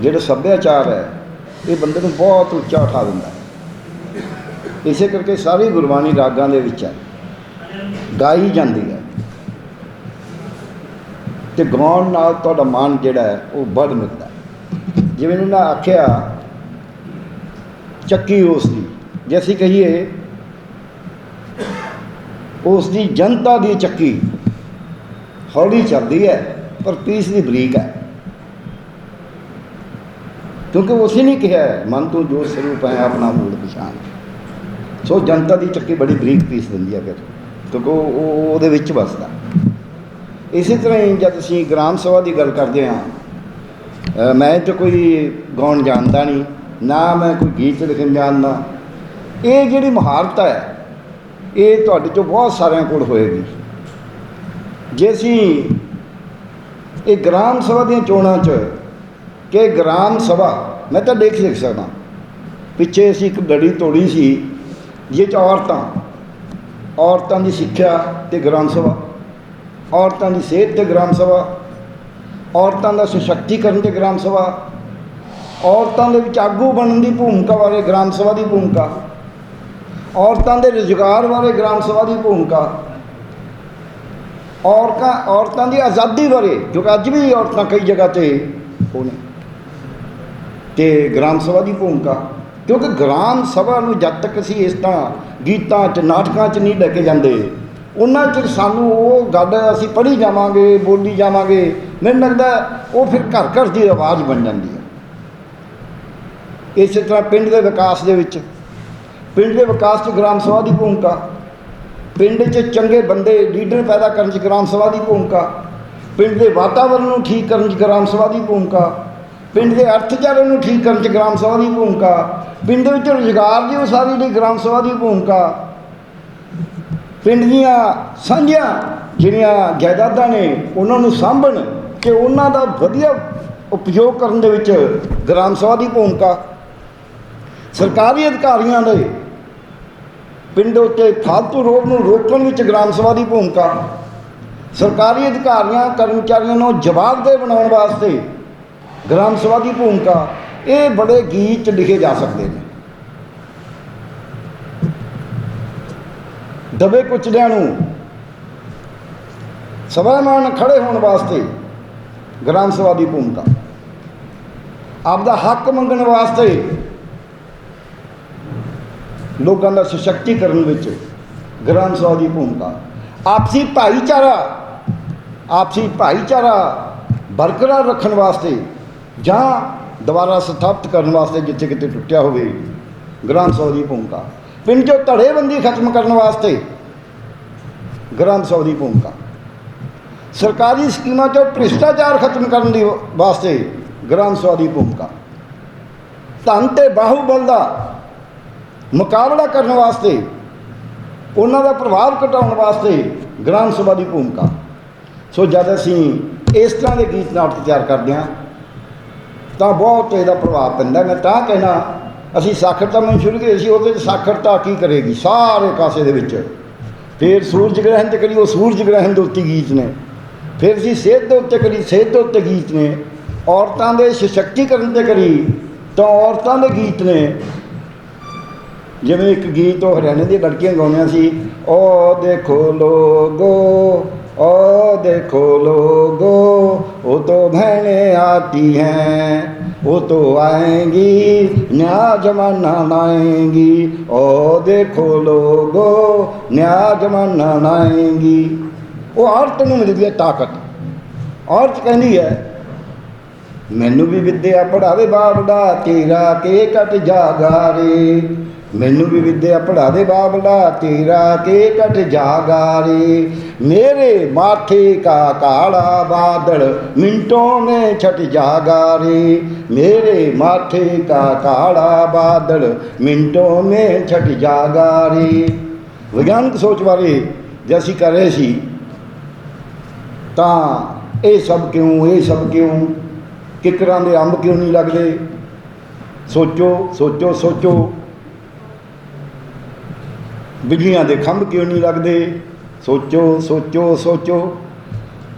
ਜਿਹੜਾ ਸੱਭਿਆਚਾਰ ਹੈ, ਇਹ ਬੰਦੇ ਨੂੰ ਬਹੁਤ ਉੱਚਾ ਉਠਾ ਦਿੰਦਾ ਹੈ। ਇਸੇ ਕਰਕੇ ਸਾਰੀ ਗੁਰਬਾਣੀ ਰਾਗਾਂ ਦੇ ਵਿੱਚ ਹੈ। ਗਾਈ ਜਾਂਦੀ ਹੈ। ਤੇ ਗਾਉਣ ਨਾਲ ਤੁਹਾਡਾ ਮਨ ਜਿਹੜਾ ਹੈ, ਉਹ ਵੱਧ ਮਿਲਦਾ ਹੈ। ਜਿਵੇਂ ਇਹਨਾਂ ਆਖਿਆ, ਚੱਕੀ ਉਸ ਦੀ ਜੇ ਅਸੀਂ ਕਹੀਏ ਉਸ ਦੀ ਜਨਤਾ ਦੀ ਚੱਕੀ ਹੌਲੀ ਚੱਲਦੀ ਹੈ, ਪਰ ਪੀਸ ਦੀ ਬਰੀਕ ਹੈ। ਕਿਉਂਕਿ ਉਸੇ ਨੇ ਕਿਹਾ ਮਨ ਤੋਂ ਜੋ ਸਰੂਪ ਹੈ ਆਪਣਾ ਮੂਲ ਪਛਾਣ। ਸੋ ਜਨਤਾ ਦੀ ਚੱਕੀ ਬੜੀ ਬਰੀਕ ਪੀਸ ਦਿੰਦੀ ਹੈ ਫਿਰ ਕਿਉਂਕਿ ਉਹ ਉਹ- ਉਹਦੇ ਵਿੱਚ ਵਸਦਾ। ਇਸੇ ਤਰ੍ਹਾਂ ਹੀ ਜਦ ਅਸੀਂ ਗ੍ਰਾਮ ਸਭਾ ਦੀ ਗੱਲ ਕਰਦੇ ਹਾਂ ਅ, ਮੈਂ ਤਾਂ ਕੋਈ ਗਾਉਣ ਜਾਣਦਾ ਨਹੀਂ ਨਾ ਮੈਂ ਕੋਈ ਗੀਤ ਲਿਖਣ ਜਾਣਦਾ। ਇਹ ਜਿਹੜੀ ਮਹਾਰਤ ਹੈ ਇਹ ਤੁਹਾਡੇ ਚੋਂ ਬਹੁਤ ਸਾਰਿਆਂ ਕੋਲ ਹੋਏਗੀ। ਜੇ ਅਸੀਂ ਇਹ ਗ੍ਰਾਮ ਸਭਾ ਦੀਆਂ ਚੋਣਾਂ 'ਚ ਕਿ ਗ੍ਰਾਮ ਸਭਾ, ਮੈਂ ਤਾਂ ਦੇਖ ਲਿਖ ਸਕਦਾ। ਪਿੱਛੇ ਅਸੀਂ ਇੱਕ ਗੜੀ ਤੋੜੀ ਸੀ, ਜਿਹ 'ਚ ਔਰਤਾਂ ਔਰਤਾਂ ਦੀ ਸਿੱਖਿਆ ਤੇ ਗ੍ਰਾਮ ਸਭਾ, ਔਰਤਾਂ ਦੀ ਸਿਹਤ ਤੇ ਗ੍ਰਾਮ ਸਭਾ, ਔਰਤਾਂ ਦਾ ਸਸ਼ਕਤੀਕਰਨ ਤੇ ਗ੍ਰਾਮ ਸਭਾ, ਔਰਤਾਂ ਦੇ ਵਿੱਚ ਆਗੂ ਬਣਨ ਦੀ ਭੂਮਿਕਾ ਬਾਰੇ ਗ੍ਰਾਮ ਸਭਾ ਦੀ ਭੂਮਿਕਾ, ਔਰਤਾਂ ਦੇ ਰੁਜ਼ਗਾਰ ਬਾਰੇ ਗ੍ਰਾਮ ਸਭਾ ਦੀ ਭੂਮਿਕਾ ਔਰਤਾਂ ਔਰਤਾਂ ਦੀ ਆਜ਼ਾਦੀ ਬਾਰੇ, ਜੋ ਕਿ ਅੱਜ ਵੀ ਔਰਤਾਂ ਕਈ ਜਗ੍ਹਾ ਤੇ ਉਹ ਨੇ ਤੇ ਗ੍ਰਾਮ ਸਭਾ ਦੀ ਭੂਮਿਕਾ। ਕਿਉਂਕਿ ਗ੍ਰਾਮ ਸਭਾ ਨੂੰ ਜਦ ਤੱਕ ਅਸੀਂ ਇਸ ਤਰ੍ਹਾਂ ਗੀਤਾਂ 'ਚ, ਨਾਟਕਾਂ 'ਚ ਨਹੀਂ ਲੈ ਕੇ ਜਾਂਦੇ, ਉਹਨਾਂ 'ਚ ਸਾਨੂੰ ਉਹ ਗੱਲ ਅਸੀਂ ਪੜ੍ਹੀ ਜਾਵਾਂਗੇ, ਬੋਲੀ ਜਾਵਾਂਗੇ, ਮੈਨੂੰ ਲੱਗਦਾ ਉਹ ਫਿਰ ਘਰ ਘਰ ਦੀ ਆਵਾਜ਼ ਬਣ ਜਾਂਦੀ ਹੈ। ਇਸੇ ਤਰ੍ਹਾਂ ਪਿੰਡ ਦੇ ਵਿਕਾਸ ਦੇ ਵਿੱਚ, ਪਿੰਡ ਦੇ ਵਿਕਾਸ 'ਚ ਗ੍ਰਾਮ ਸਭਾ ਦੀ ਭੂਮਿਕਾ, ਪਿੰਡ 'ਚ ਚੰਗੇ ਬੰਦੇ, ਲੀਡਰ ਪੈਦਾ ਕਰਨ 'ਚ ਗ੍ਰਾਮ ਸਭਾ ਦੀ ਭੂਮਿਕਾ, ਪਿੰਡ ਦੇ ਵਾਤਾਵਰਣ ਨੂੰ ਠੀਕ ਕਰਨ 'ਚ ਗ੍ਰਾਮ ਸਭਾ ਦੀ ਭੂਮਿਕਾ ਪਿੰਡ ਦੇ ਅਰਥਚਾਰੇ ਨੂੰ ਠੀਕ ਕਰਨ 'ਚ ਗ੍ਰਾਮ ਸਭਾ ਦੀ ਭੂਮਿਕਾ। ਪਿੰਡ ਵਿੱਚ ਰੁਜ਼ਗਾਰ ਦੀ ਉਸਾਰੀ ਲਈ ਗ੍ਰਾਮ ਸਭਾ ਦੀ ਭੂਮਿਕਾ। ਪਿੰਡ ਦੀਆਂ ਸਾਂਝੀਆਂ ਜਿਹੜੀਆਂ ਜਾਇਦਾਦਾਂ ਨੇ, ਉਹਨਾਂ ਨੂੰ ਸਾਂਭਣ ਕਿ ਉਹਨਾਂ ਦਾ ਵਧੀਆ ਉਪਯੋਗ ਕਰਨ ਦੇ ਵਿੱਚ ਗ੍ਰਾਮ ਸਭਾ ਦੀ ਭੂਮਿਕਾ। ਸਰਕਾਰੀ ਅਧਿਕਾਰੀਆਂ ਦੇ ਪਿੰਡ ਉੱਤੇ ਫਾਲਤੂ ਰੋਡ ਨੂੰ ਰੋਕਣ ਵਿੱਚ ਗ੍ਰਾਮ ਸਭਾ ਦੀ ਭੂਮਿਕਾ। ਸਰਕਾਰੀ ਅਧਿਕਾਰੀਆਂ, ਕਰਮਚਾਰੀਆਂ ਨੂੰ ਜਵਾਬਦੇਹ ਬਣਾਉਣ ਵਾਸਤੇ ਗ੍ਰਾਮ ਸਭਾ ਦੀ ਭੂਮਿਕਾ, ਇਹ ਬੜੇ ਗੀਤ 'ਚ ਲਿਖੇ ਜਾ ਸਕਦੇ ਨੇ। ਦਬੇ ਕੁਚਲਿਆਂ ਨੂੰ ਸਭਾਮਾਨ ਖੜੇ ਹੋਣ ਵਾਸਤੇ ਗ੍ਰਾਮ ਸਭਾ ਦੀ ਭੂਮਿਕਾ। ਆਪਦਾ ਹੱਕ ਮੰਗਣ ਵਾਸਤੇ ਲੋਕਾਂ ਦਾ ਸਸ਼ਕਤੀਕਰਨ ਵਿੱਚ ਗ੍ਰਾਮ ਸਭਾ ਦੀ ਭੂਮਿਕਾ। ਆਪਸੀ ਭਾਈਚਾਰਾ ਆਪਸੀ ਭਾਈਚਾਰਾ ਬਰਕਰਾਰ ਰੱਖਣ ਵਾਸਤੇ ਜਾਂ ਦੁਬਾਰਾ ਸਥਾਪਿਤ ਕਰਨ ਵਾਸਤੇ ਜਿੱਥੇ ਕਿਤੇ ਟੁੱਟਿਆ ਹੋਵੇ ਗ੍ਰਾਮ ਸਭਾ ਦੀ ਭੂਮਿਕਾ। ਪਿੰਡ 'ਚੋਂ ਧੜੇਬੰਦੀ ਖਤਮ ਕਰਨ ਵਾਸਤੇ ਗ੍ਰਾਮ ਸਭਾ ਦੀ ਭੂਮਿਕਾ। ਸਰਕਾਰੀ ਸਕੀਮਾਂ 'ਚੋਂ ਭ੍ਰਿਸ਼ਟਾਚਾਰ ਖਤਮ ਕਰਨ ਦੀ ਵਾਸਤੇ ਗ੍ਰਾਮ ਸਭਾ ਦੀ ਭੂਮਿਕਾ। ਧਨ ਤੇ ਬਾਹੂਬਲ ਦਾ ਮੁਕਾਬਲਾ ਕਰਨ ਵਾਸਤੇ, ਉਹਨਾਂ ਦਾ ਪ੍ਰਭਾਵ ਘਟਾਉਣ ਵਾਸਤੇ ਗ੍ਰਾਮ ਸਭਾ ਦੀ ਭੂਮਿਕਾ। ਸੋ ਜਦ ਅਸੀਂ ਇਸ ਤਰ੍ਹਾਂ ਦੇ ਗੀਤ ਨਾਟਕ ਤਿਆਰ ਕਰਦੇ ਹਾਂ ਤਾਂ ਬਹੁਤ ਇਹਦਾ ਪ੍ਰਭਾਵ ਪੈਂਦਾ। ਮੈਂ ਤਾਂ ਕਹਿਣਾ ਅਸੀਂ ਸਾਖਰਤਾ ਨੂੰ ਸ਼ੁਰੂ ਕੀਤੀ ਸੀ, ਉਹਦੇ 'ਚ ਸਾਖਰਤਾ ਕੀ ਕਰੇਗੀ? ਸਾਰੇ ਕਾਸੇ ਦੇ ਵਿੱਚ। ਫਿਰ ਸੂਰਜ ਗ੍ਰਹਿਣ ਤੇ ਕਰੀ, ਉਹ ਸੂਰਜ ਗ੍ਰਹਿਣ ਦੇ ਉੱਤੇ ਗੀਤ ਨੇ। ਫਿਰ ਅਸੀਂ ਸਿਹਤ ਦੇ ਉੱਤੇ ਕਰੀ ਸਿਹਤ ਦੇ ਉੱਤੇ ਗੀਤ ਨੇ। ਔਰਤਾਂ ਦੇ ਸਸ਼ਕਤੀਕਰਨ ਤੇ ਕਰੀ, ਤਾਂ ਔਰਤਾਂ ਦੇ ਗੀਤ ਨੇ। ਜਿਵੇਂ ਇੱਕ ਗੀਤ ਉਹ ਹਰਿਆਣੇ ਦੀਆਂ ਲੜਕੀਆਂ ਗਾਉਂਦੀਆਂ ਸੀ ਓ ਦੇਖੋ ਲੋਗੋ ਓ ਦੇਖੋ ਲੋਗੋ ਉਹ तो बहने आती हैं वो तो आएंगी नया जमाना लाएंगी ओ देखो लोगो नया जमाना लाएंगी ਉਹ ਔਰਤ ਨੂੰ ਮਿਲਦੀ ਹੈ ਤਾਕਤ ਔਰਤ ਕਹਿੰਦੀ ਹੈ ਮੈਨੂੰ ਵੀ ਵਿਦਿਆ ਪੜਾਵੇ ਬਾਬੜਾ ਤੇਰਾ ਕੇ ਕਟ ਜਾਗਾ ਰੇ ਮੈਨੂੰ ਵੀ ਵਿਦਿਆ ਪੜਾ ਦੇ ਬਾਬਲਾ, ਤੇਰਾ ਕੇ ਕਟ ਜਾਗਾਰੇ ਮੇਰੇ ਮਾਥੇ ਕਾ ਕਾਲਾ ਬਾਦਲ, ਮਿੰਟੋਂ ਮੇ ਛਟ ਜਾਗਾਰੇ ਮੇਰੇ ਮਾਥੇ ਕਾ ਕਾਲਾ ਬਾਦਲ, ਮਿੰਟੋਂ ਮੇ ਛਟ ਜਾਗਾਰੇ ਵਿਗਿਆਨਕ ਸੋਚ ਬਾਰੇ ਜੇ ਅਸੀਂ ਕਰ ਰਹੇ ਸੀ, ਤਾਂ ਇਹ ਸਭ ਕਿਉਂ, ਇਹ ਸਭ ਕਿਉਂ? ਕਿਕਰਾਂ ਦੇ ਅੰਬ ਕਿਉਂ ਨਹੀਂ ਲੱਗਦੇ? ਸੋਚੋ ਸੋਚੋ ਸੋਚੋ। ਬਿਜਲੀਆਂ ਦੇ ਖੰਭ ਕਿਉਂ ਨਹੀਂ ਲੱਗਦੇ? ਸੋਚੋ ਸੋਚੋ ਸੋਚੋ।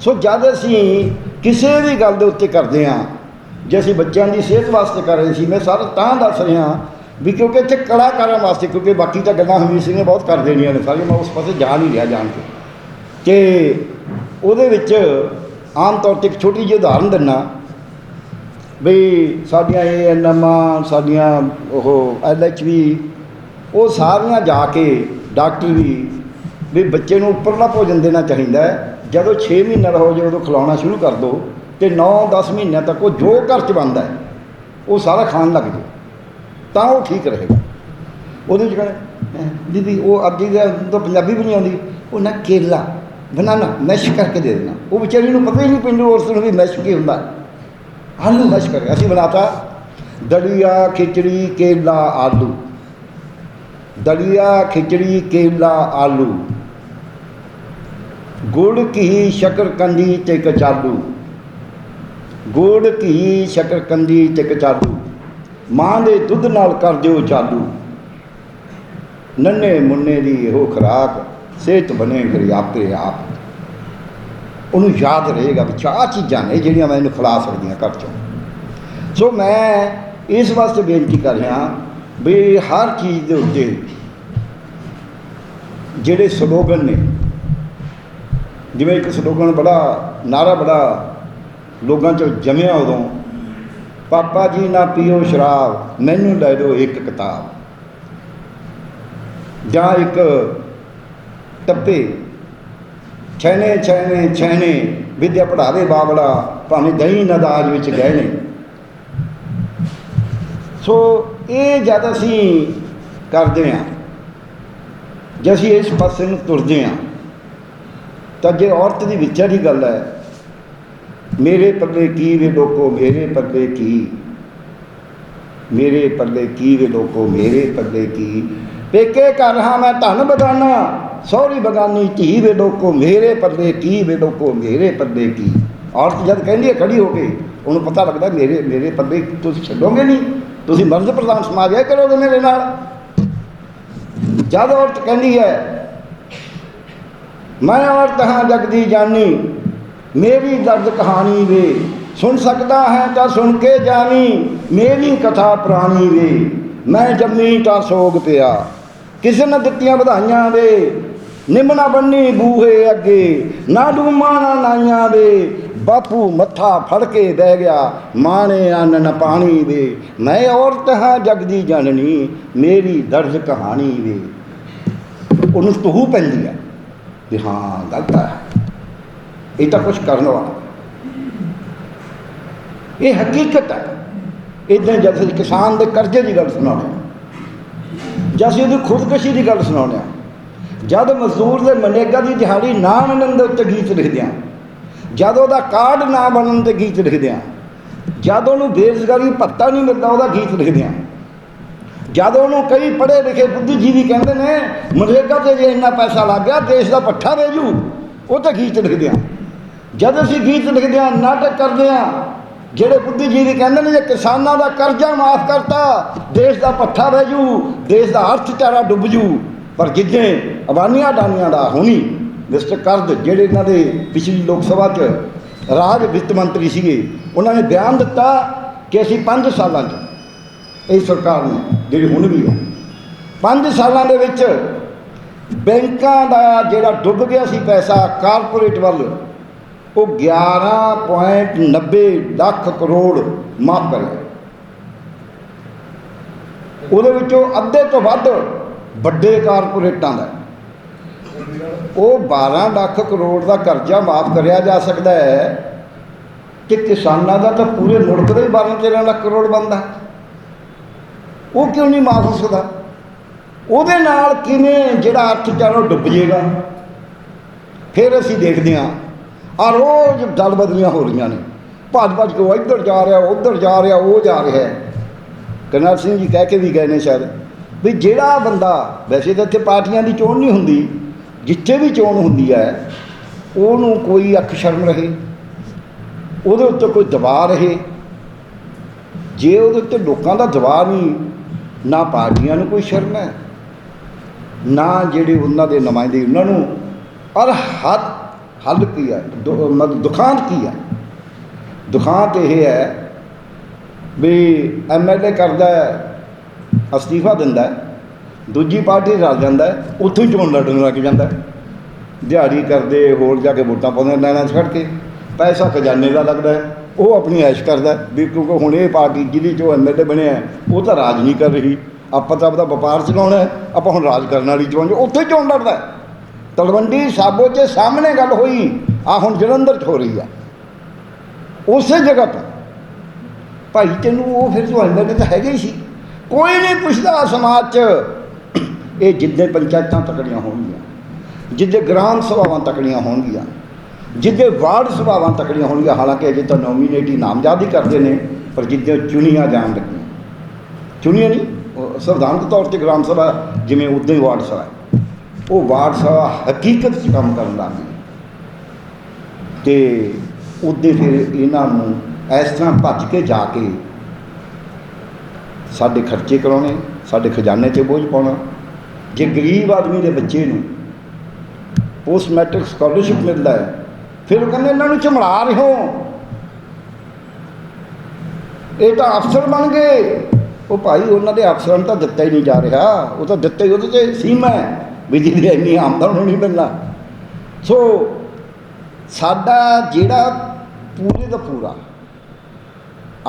ਸੋ ਜਦ ਅਸੀਂ ਕਿਸੇ ਵੀ ਗੱਲ ਦੇ ਉੱਤੇ ਕਰਦੇ ਹਾਂ, ਜੇ ਅਸੀਂ ਬੱਚਿਆਂ ਦੀ ਸਿਹਤ ਵਾਸਤੇ ਕਰ ਰਹੇ ਸੀ, ਮੈਂ ਸਾਰਾ ਤਾਂ ਦੱਸ ਰਿਹਾ ਵੀ ਕਿਉਂਕਿ ਇੱਥੇ ਕਲਾਕਾਰਾਂ ਵਾਸਤੇ, ਕਿਉਂਕਿ ਬਾਕੀ ਤਾਂ ਗੱਲਾਂ ਹਮੀਰ ਸਿੰਘ ਨੇ ਬਹੁਤ ਕਰ ਦੇਣੀਆਂ ਨੇ, ਸਾਰੀਆਂ ਮੈਂ ਉਸ ਪਾਸੇ ਜਾ ਨਹੀਂ ਰਿਹਾ ਜਾਣ ਕੇ। ਕਿ ਉਹਦੇ ਵਿੱਚ ਆਮ ਤੌਰ ਤੇ ਇੱਕ ਛੋਟੀ ਜਿਹੀ ਉਦਾਹਰਨ ਦਿੰਨਾ ਵੀ ਸਾਡੀਆਂ ਇਹ ਐਨਐਮਾਂ ਸਾਡੀਆਂ ਉਹ ਐਲਐਚਵੀ ਉਹ ਸਾਰੀਆਂ ਜਾ ਕੇ ਡਾਕਟਰ ਵੀ ਵੀ ਬੱਚੇ ਨੂੰ ਉੱਪਰਲਾ ਭੋਜਨ ਦੇਣਾ ਚਾਹੀਦਾ ਹੈ। ਜਦੋਂ 6 ਮਹੀਨੇ ਦਾ ਹੋ ਜਾਵੇ ਉਦੋਂ ਖਿਲਾਉਣਾ ਸ਼ੁਰੂ ਕਰ ਦਿਓ ਤੇ 9-10 ਮਹੀਨਿਆਂ ਤੱਕ ਉਹ ਜੋ ਘਰ 'ਚ ਬਣਦਾ ਹੈ, ਉਹ ਸਾਰਾ ਖਾਣ ਲੱਗ ਜਾਏ ਤਾਂ ਉਹ ਠੀਕ ਰਹੇਗਾ। ਉਹਦੇ ਵਿੱਚ ਕਹਿੰਦੇ ਦੀਦੀ, ਉਹ ਅੱਗੇ ਦਾ ਤਾਂ ਪੰਜਾਬੀ ਵੀ ਨਹੀਂ ਆਉਂਦੀ। ਉਹ ਨਾ ਕੇਲਾ, ਬਨਾਨਾ, ਮੈਸ਼ ਕਰਕੇ ਦੇ ਦੇਣਾ। ਉਹ ਵਿਚਾਰੀ ਨੂੰ ਪਤਾ ਹੀ ਨਹੀਂ ਪਿੰਡੂ ਔਰਤ ਨੂੰ ਵੀ ਮੈਸ਼ ਕੀ ਹੁੰਦਾ। ਆਲੂ ਮੈਸ਼ ਕਰਕੇ ਅਸੀਂ ਬਣਾਤਾ। ਦਲੀਆ, ਖਿਚੜੀ, ਕੇਲਾ, ਆਲੂ। ਦਲੀਆ, ਖਿਚੜੀ, ਕੇਲਾ, ਆਲੂ। ਗੁੜ, ਘੀ ਸ਼ਕਰਕੰਦੀ ਤੇ ਕਚਾਲੂ ਗੁੜ, ਘੀ ਸ਼ਕਰਕੰਦੀ ਤੇ ਕਚਾਲੂ ਮਾਂ ਦੇ ਦੁੱਧ ਨਾਲ ਕਰ ਦਿਓ ਚਾਲੂ। ਨੰਨੇ ਮੁੰਨੇ ਦੀ ਇਹੋ ਖੁਰਾਕ, ਸਿਹਤ ਬਣੇ ਕਰੀ ਆਪੇ ਆਪ। ਉਹਨੂੰ ਯਾਦ ਰਹੇਗਾ ਵੀ ਚਾਹ ਚੀਜ਼ਾਂ ਨੇ ਜਿਹੜੀਆਂ ਮੈਨੂੰ ਖਿਲਾ ਸਕਦੀਆਂ ਘਰ ਚੋਂ। ਸੋ ਮੈਂ ਇਸ ਵਾਸਤੇ ਬੇਨਤੀ ਕਰ ਰਿਹਾ ਵੀ ਹਰ ਚੀਜ਼ ਦੇ ਉੱਤੇ ਜਿਹੜੇ ਸਲੋਗਨ ਨੇ, ਜਿਵੇਂ ਇੱਕ ਸਲੋਗਨ ਬੜਾ, ਨਾਰਾ ਬੜਾ ਲੋਕਾਂ 'ਚ ਜਮਿਆ ਉਦੋਂ, ਪਾਪਾ ਜੀ ਨਾ ਪੀਓ ਸ਼ਰਾਬ, ਮੈਨੂੰ ਲੈ ਦਿਓ ਇੱਕ ਕਿਤਾਬ। ਜਾਂ ਇੱਕ ਟੱਪੇ ਛੈਨੇ ਛੈਨੇ ਛੈਨੇ ਵਿਦਿਆ ਪੜਾਵੇ ਬਾਬਲਾ, ਭਾਵੇਂ ਦਹੀਂ ਨਦਾਜ ਵਿੱਚ ਗਏ ਨੇ। ਸੋ ਇਹ ਜਦ ਅਸੀਂ ਕਰਦੇ ਹਾਂ, ਜੇ ਅਸੀਂ ਇਸ ਪਾਸੇ ਨੂੰ ਤੁਰਦੇ ਹਾਂ, ਤਾਂ ਜੇ ਔਰਤ ਦੀ ਵਿਚਾਰ ਦੀ ਗੱਲ ਹੈ, ਮੇਰੇ ਪੱਲੇ ਕੀ ਵੇ ਲੋਕੋ, ਮੇਰੇ ਪੱਲੇ ਕੀ? ਮੇਰੇ ਪੱਲੇ ਕੀ ਵੇ ਲੋਕੋ, ਮੇਰੇ ਪੱਲੇ ਕੀ? ਪੇਕੇ ਕਰ ਹਾਂ, ਮੈਂ ਧਨ ਬਗਾਨਾ, ਸਹੁਰੀ ਬਗਾਨੀ, ਧੀ ਵੇ ਲੋਕੋ, ਮੇਰੇ ਪੱਲੇ ਕੀ ਵੇ ਲੋਕੋ, ਮੇਰੇ ਪੱਲੇ ਕੀ? ਔਰਤ ਜਦ ਕਹਿੰਦੀ ਹੈ ਖੜੀ ਹੋ ਕੇ, ਉਹਨੂੰ ਪਤਾ ਲੱਗਦਾ ਮੇਰੇ ਮੇਰੇ ਪੱਲੇ ਤੁਸੀਂ ਛੱਡੋਗੇ ਨਹੀਂ। ਤੁਸੀਂ ਮਰਦ ਪ੍ਰਧਾਨ ਸਮਾਜ ਹੈ ਕਰੋਗੇ ਮੇਰੇ ਨਾਲ? ਜਦ ਔਰਤ ਕਹਿੰਦੀ ਹੈ ਮੈਂ ਔਰਤ ਹਾਂ, ਜਗ ਦੀ ਜਾਨੀ, ਮੇਰੀ ਦਰਦ ਕਹਾਣੀ ਵੇ। ਸੁਣ ਸਕਦਾ ਹੈ ਤਾਂ ਸੁਣ ਕੇ ਜਾਵੀਂ, ਮੇਰੀ ਕਥਾ ਪੁਰਾਣੀ ਵੇ। ਮੈਂ ਜੰਮੀ ਤਾਂ ਸੋਗ ਪਿਆ। ਕਿਸੇ ਨੇ ਦਿੱਤੀਆਂ ਵਧਾਈਆਂ ਵੇ। ਨਿਮਣਾ ਬੰਨੀ ਬੂਹੇ ਅੱਗੇ, ਨਾ ਡੂਮਾ ਨਾ ਨਾਈਆਂ ਵੇ। ਬਾਪੂ ਮੱਥਾ ਫੜ ਕੇ ਬਹਿ ਗਿਆ ਮਾਣੇ ਅੰਨ ਨ ਪਾਣੀ ਵੇ ਮੈਂ ਔਰਤ ਹਾਂ, ਜਗ ਦੀ ਜਨਨੀ, ਮੇਰੀ ਦਰਦ ਕਹਾਣੀ ਵੇ। ਉਹਨੂੰ ਤੂੰ ਪੈਂਦੀ ਹੈ ਵੀ ਹਾਂ, ਗਲਤ ਹੈ ਇਹ ਤਾਂ ਕੁਝ ਕਰਨ ਵਾਲਾ। ਇਹ ਹਕੀਕਤ ਹੈ ਇਦਾਂ ਜਦ ਕਿਸਾਨ ਦੇ ਕਰਜ਼ੇ ਦੀ ਗੱਲ ਸੁਣਾਉਂਦੇ ਹਾਂ, ਜਾਂ ਅਸੀਂ ਉਹਦੀ ਖੁਦਕੁਸ਼ੀ ਦੀ ਗੱਲ ਸੁਣਾਉਂਦੇ ਹਾਂ, ਜਦ ਮਜ਼ਦੂਰ ਦੇ ਮਨੇਗਾ ਦੀ ਦਿਹਾੜੀ ਨਾ ਆਨੰਦ ਉੱਤੇ ਗੀਤ ਲਿਖਦੇ ਹਾਂ ਜਦ ਉਹਦਾ ਕਾਰਡ ਨਾ ਬਣਨ ਤੇ ਗੀਤ ਲਿਖਦੇ ਹਾਂ। ਜਦ ਉਹਨੂੰ ਬੇਰੁਜ਼ਗਾਰੀ ਭੱਤਾ ਨਹੀਂ ਮਿਲਦਾ, ਉਹਦਾ ਗੀਤ ਲਿਖਦੇ ਹਾਂ। ਜਦ ਉਹਨੂੰ ਕਈ ਪੜ੍ਹੇ ਲਿਖੇ ਬੁੱਧੀਜੀਵੀ ਕਹਿੰਦੇ ਨੇ ਮਨਰੇਗਾ ਤੇ ਜੇ ਇੰਨਾ ਪੈਸਾ ਲੱਗ ਗਿਆ, ਦੇਸ਼ ਦਾ ਪੱਠਾ ਵੇਜੂ ਉਹ ਤੇ ਗੀਤ ਲਿਖਦੇ ਆ ਜਦ ਅਸੀਂ ਗੀਤ ਲਿਖਦੇ ਆ ਨਾਟਕ ਕਰਦੇ ਆ ਜਿਹੜੇ ਬੁੱਧੀਜੀਵੀ ਕਹਿੰਦੇ ਨੇ, ਜੇ ਕਿਸਾਨਾਂ ਦਾ ਕਰਜ਼ਾ ਮਾਫ ਕਰਤਾ, ਦੇਸ਼ ਦਾ ਪੱਠਾ ਵੇਜੂ ਦੇਸ਼ ਦਾ ਅਰਥਚਾਰਾ ਡੁੱਬ ਜੂ। ਪਰ ਜਿੱਦੇ ਅਵਾਨੀਆਂ ਡਾਨੀਆਂ ਦਾ ਹੋਣੀ ਮਿਸਟਰ ਕਰਦ, ਜਿਹੜੇ ਇਹਨਾਂ ਦੇ ਪਿਛਲੀ ਲੋਕ ਸਭਾ 'ਚ ਰਾਜ ਵਿੱਤ ਮੰਤਰੀ ਸੀਗੇ, ਉਹਨਾਂ ਨੇ ਬਿਆਨ ਦਿੱਤਾ ਕਿ ਅਸੀਂ 5 ਸਾਲਾਂ 'ਚ ਇਹ ਸਰਕਾਰ ਨੇ, ਜਿਹੜੀ ਹੁਣ ਵੀ ਹੈ 5 ਸਾਲਾਂ ਦੇ ਵਿੱਚ ਬੈਂਕਾਂ ਦਾ ਜਿਹੜਾ ਡੁੱਬ ਗਿਆ ਸੀ ਪੈਸਾ ਕਾਰਪੋਰੇਟ ਵੱਲ, ਉਹ 11.90 ਲੱਖ ਕਰੋੜ ਮਾਫ ਕਰਿਆ ਉਹਦੇ ਵਿੱਚੋਂ ਅੱਧੇ ਤੋਂ ਵੱਧ ਵੱਡੇ ਕਾਰਪੋਰੇਟਾਂ ਦਾ। ਉਹ 12 ਲੱਖ ਕਰੋੜ ਦਾ ਕਰਜ਼ਾ ਮਾਫ ਕਰਿਆ ਜਾ ਸਕਦਾ ਹੈ ਕਿ ਕਿਸਾਨਾਂ ਦਾ ਤਾਂ ਪੂਰੇ ਮੁਲਕ ਦਾ ਹੀ 12-13 ਲੱਖ ਕਰੋੜ ਬਣਦਾ। ਉਹ ਕਿਉਂ ਨਹੀਂ ਮਾਫ ਹੋ ਸਕਦਾ? ਉਹਦੇ ਨਾਲ ਕਿਵੇਂ ਜਿਹੜਾ ਅਰਥਚਾਰਾ ਉਹ ਡੁੱਬ ਜਾਏਗਾ ਫਿਰ ਅਸੀਂ ਦੇਖਦੇ ਹਾਂ। ਆ ਰੋਜ਼ ਦਲ ਬਦਲੀਆਂ ਹੋ ਰਹੀਆਂ ਨੇ। ਭੱਜ ਭੱਜ ਕੇ ਇੱਧਰ ਜਾ ਰਿਹਾ, ਉੱਧਰ ਜਾ ਰਿਹਾ, ਉਹ ਜਾ ਰਿਹਾ ਹੈ। ਕਰਨਲ ਸਿੰਘ ਜੀ ਕਹਿ ਕੇ ਵੀ ਗਏ ਨੇ ਸ਼ਾਇਦ। ਵੀ ਜਿਹੜਾ ਬੰਦਾ, ਵੈਸੇ ਤਾਂ ਇੱਥੇ ਪਾਰਟੀਆਂ ਦੀ ਚੋਣ ਨਹੀਂ ਹੁੰਦੀ। ਜਿੱਥੇ ਵੀ ਚੋਣ ਹੁੰਦੀ ਹੈ ਉਹਨੂੰ ਕੋਈ ਅੱਖ ਸ਼ਰਮ ਰਹੇ ਉਹਦੇ ਉੱਤੇ ਕੋਈ ਦਬਾਅ ਰਹੇ। ਜੇ ਉਹਦੇ ਉੱਤੇ ਲੋਕਾਂ ਦਾ ਦਬਾਅ ਨਹੀਂ ਨਾ ਪਾਰਟੀਆਂ ਨੂੰ ਕੋਈ ਸ਼ਰਮ ਹੈ ਨਾ ਜਿਹੜੇ ਉਹਨਾਂ ਦੇ ਨੁਮਾਇੰਦੇ ਉਹਨਾਂ ਨੂੰ ਔਰ ਹੱਦ ਹੱਲ ਕੀ ਹੈ ਦੁ- ਮਤਲਬ ਦੁਖਾਂਤ ਕੀ ਹੈ? ਦੁਖਾਂਤ ਇਹ ਹੈ ਵੀ ਐਮਐਲਏ ਕਰਦਾ ਅਸਤੀਫਾ ਦਿੰਦਾ ਹੈ, ਦੂਜੀ ਪਾਰਟੀ ਰਲ ਜਾਂਦਾ ਉੱਥੋਂ ਹੀ ਚੋਣ ਲੜਨ ਲੱਗ ਜਾਂਦਾ ਦਿਹਾੜੀ ਕਰਦੇ, ਹੋਰ ਜਾ ਕੇ ਵੋਟਾਂ ਪਾਉਂਦੇ ਲੈਣਾ ਛੱਡ ਕੇ। ਪੈਸਾ ਖਜ਼ਾਨੇ ਦਾ ਲੱਗਦਾ ਹੈ, ਉਹ ਆਪਣੀ ਐਸ਼ ਕਰਦਾ ਵੀ ਕਿਉਂਕਿ ਹੁਣ ਇਹ ਪਾਰਟੀ ਜਿਹਦੀ ਜੋ ਐਮਐਲਏ ਬਣਿਆ ਉਹ ਤਾਂ ਰਾਜ ਨਹੀਂ ਕਰ ਰਹੀ। ਆਪਾਂ ਤਾਂ ਆਪਦਾ ਵਪਾਰ ਚਲਾਉਣਾ ਆਪਾਂ ਹੁਣ ਰਾਜ ਕਰਨ ਵਾਲੀ ਚੋਣ ਉੱਥੇ ਚੋਣ ਲੜਦਾ ਤਲਵੰਡੀ ਸਾਬੋ 'ਚ ਸਾਹਮਣੇ ਗੱਲ ਹੋਈ, ਆ ਹੁਣ ਜਲੰਧਰ 'ਚ ਹੋ ਰਹੀ ਆ। ਉਸੇ ਜਗ੍ਹਾ ਤੋਂ ਭਾਈ ਤੈਨੂੰ ਉਹ ਫਿਰ ਜੋ ਐਮਐਲਏ ਤਾਂ ਹੈਗੇ ਹੀ ਸੀ। ਕੋਈ ਨਹੀਂ ਪੁੱਛਦਾ ਸਮਾਜ 'ਚ। ਇਹ ਜਿੱਦੇ ਪੰਚਾਇਤਾਂ ਤਕੜੀਆਂ ਹੋਣਗੀਆਂ, ਜਿੱਦੇ ਗ੍ਰਾਮ ਸਭਾਵਾਂ ਤਕੜੀਆਂ ਹੋਣਗੀਆਂ, ਜਿੱਦੇ ਵਾਰਡ ਸਭਾਵਾਂ ਤਕੜੀਆਂ ਹੋਣਗੀਆਂ, ਹਾਲਾਂਕਿ ਅਜੇ ਤਾਂ ਨੋਮੀਨੇਟੀ ਨਾਮਜ਼ਦ ਹੀ ਕਰਦੇ ਨੇ, ਪਰ ਜਿੱਦੇ ਚੁਣੀਆਂ ਜਾਣ ਲੱਗੀਆਂ। ਚੁਣੀਆਂ ਨਹੀਂ ਸੰਵਿਧਾਨਕ ਤੌਰ ਤੇ ਗ੍ਰਾਮ ਸਭਾ, ਜਿਵੇਂ ਉਦਾਂ ਹੀ ਵਾਰਡ ਸਭਾ ਉਹ ਵਾਰਡ ਸਭਾ ਹਕੀਕਤ 'ਚ ਕੰਮ ਕਰਨ ਲੱਗ ਗਈ। ਤੇ ਉਹਦੇ ਫਿਰ ਇਹਨਾਂ ਨੂੰ ਇਸ ਤਰ੍ਹਾਂ ਭੱਜ ਕੇ ਜਾ ਕੇ ਸਾਡੇ ਖਰਚੇ ਕਰਾਉਣੇ, ਸਾਡੇ ਖਜ਼ਾਨੇ 'ਤੇ ਬੋਝ ਪਾਉਣਾ ਜੇ ਗਰੀਬ ਆਦਮੀ ਦੇ ਬੱਚੇ ਨੂੰ ਪੋਸਟ ਮੈਟ੍ਰਿਕ ਸਕਾਲਰਸ਼ਿਪ ਮਿਲਦਾ ਹੈ, ਫਿਰ ਉਹ ਕਹਿੰਦੇ ਇਹਨਾਂ ਨੂੰ ਝਮਲਾ ਰਹੇ ਹੋ। ਇਹ ਤਾਂ ਅਫਸਰ ਬਣ ਗਏ। ਉਹ ਭਾਈ, ਉਹਨਾਂ ਦੇ ਅਫਸਰਾਂ ਨੂੰ ਤਾਂ ਦਿੱਤਾ ਹੀ ਨਹੀਂ ਜਾ ਰਿਹਾ। ਉਹ ਤਾਂ ਦਿੱਤਾ ਹੀ ਉਹਦੇ ਤੇ ਸੀਮਾ ਹੈ ਵੀ ਜਿਹਦੀ ਇੰਨੀ ਆਮਦਨ ਨੂੰ ਨਹੀਂ ਮਿਲਣਾ ਸੋ ਸਾਡਾ ਜਿਹੜਾ ਪੂਰੇ ਦਾ ਪੂਰਾ